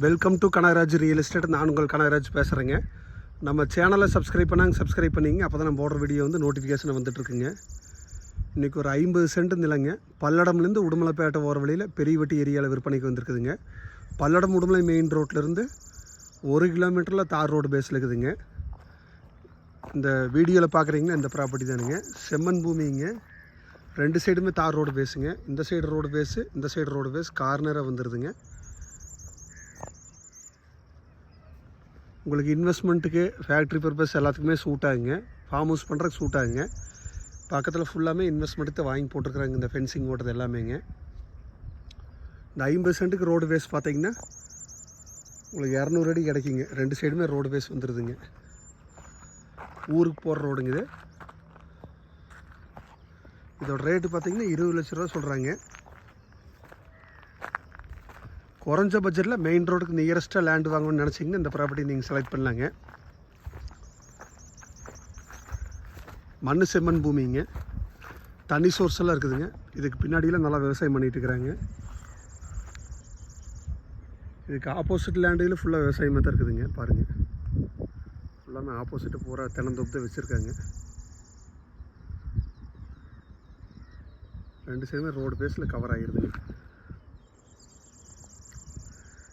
Welcome to Kanagaraj real estate நான் உங்கள் கனகராஜ் பேசுகிறேங்க நம்ம சேனலை சப்ஸ்கிரைப் பண்ணாங்க சப்ஸ்கிரைப் பண்ணிங்க. அப்போ தான் நம்ம போடுற வீடியோ வந்து நோட்டிஃபிகேஷன் வந்துட்டுருக்குங்க. இன்றைக்கி ஒரு ஐம்பது சென்ட் நிலங்க. பல்லடம்லேருந்து உடுமலைப்பேட்டை ஓர வழியில் பெரியவட்டி ஏரியாவில் விற்பனைக்கு வந்திருக்குதுங்க. பல்லடம் உடுமலை மெயின் ரோட்லேருந்து ஒரு கிலோமீட்டரில் தார் ரோடு பேஸில் இருக்குதுங்க. இந்த வீடியோவில் பார்க்குறீங்கன்னா இந்த ப்ராப்பர்ட்டி தானுங்க. செம்மன் பூமிங்க. ரெண்டு சைடுமே தார் ரோடு பேஸுங்க இந்த சைடு ரோடு பேஸு இந்த சைடு ரோடு பேஸ் கார்னராக வந்துடுதுங்க உங்களுக்கு இன்வெஸ்ட்மெண்ட்டுக்கு ஃபேக்ட்ரி பர்பஸ் எல்லாத்துக்குமே சூட் ஆகுங்க. ஃபார்ம் ஹவுஸ் பண்ணுறதுக்கு சூட் ஆகுங்க. பக்கத்தில் ஃபுல்லாமே இன்வெஸ்ட்மெண்ட்டு வாங்கி போட்டுருக்குறாங்க இந்த ஃபென்சிங் ஓட்டது எல்லாமேங்க. இந்த ஐம்பது சென்ட்டுக்கு ரோடு பேஸ் பார்த்தீங்கன்னா உங்களுக்கு இரநூறு அடி கிடைக்குங்க. ரெண்டு சைடுமே ரோடு பேஸ் வந்துடுதுங்க ஊருக்கு போகிற ரோடுங்க இது. இதோட ரேட்டு பார்த்தீங்கன்னா இருபது லட்ச ரூபா சொல்கிறாங்க குறைஞ்ச பட்ஜெட்டில் மெயின் ரோடுக்கு நியரஸ்ட்டாக லேண்ட் வாங்கணும்னு நினச்சிங்கன்னா இந்த ப்ராப்பர்ட்டி நீங்கள் செலக்ட் பண்ணலாங்க. மண் செம்மண் பூமிங்க. தண்ணி சோர்ஸ் எல்லாம் இருக்குதுங்க. இதுக்கு பின்னாடியில் நல்லா விவசாயம் பண்ணிகிட்டு இருக்கிறாங்க. இதுக்கு ஆப்போசிட் லேண்டில் ஃபுல்லாக விவசாயமாக தான் இருக்குதுங்க பாருங்கள் ஃபுல்லாமே ஆப்போசிட்டு பூரா தென்னந்தோப்பு தான் வச்சுருக்காங்க. ரெண்டு சைடுமே ரோடு பேஸில் கவர் ஆகிருதுங்க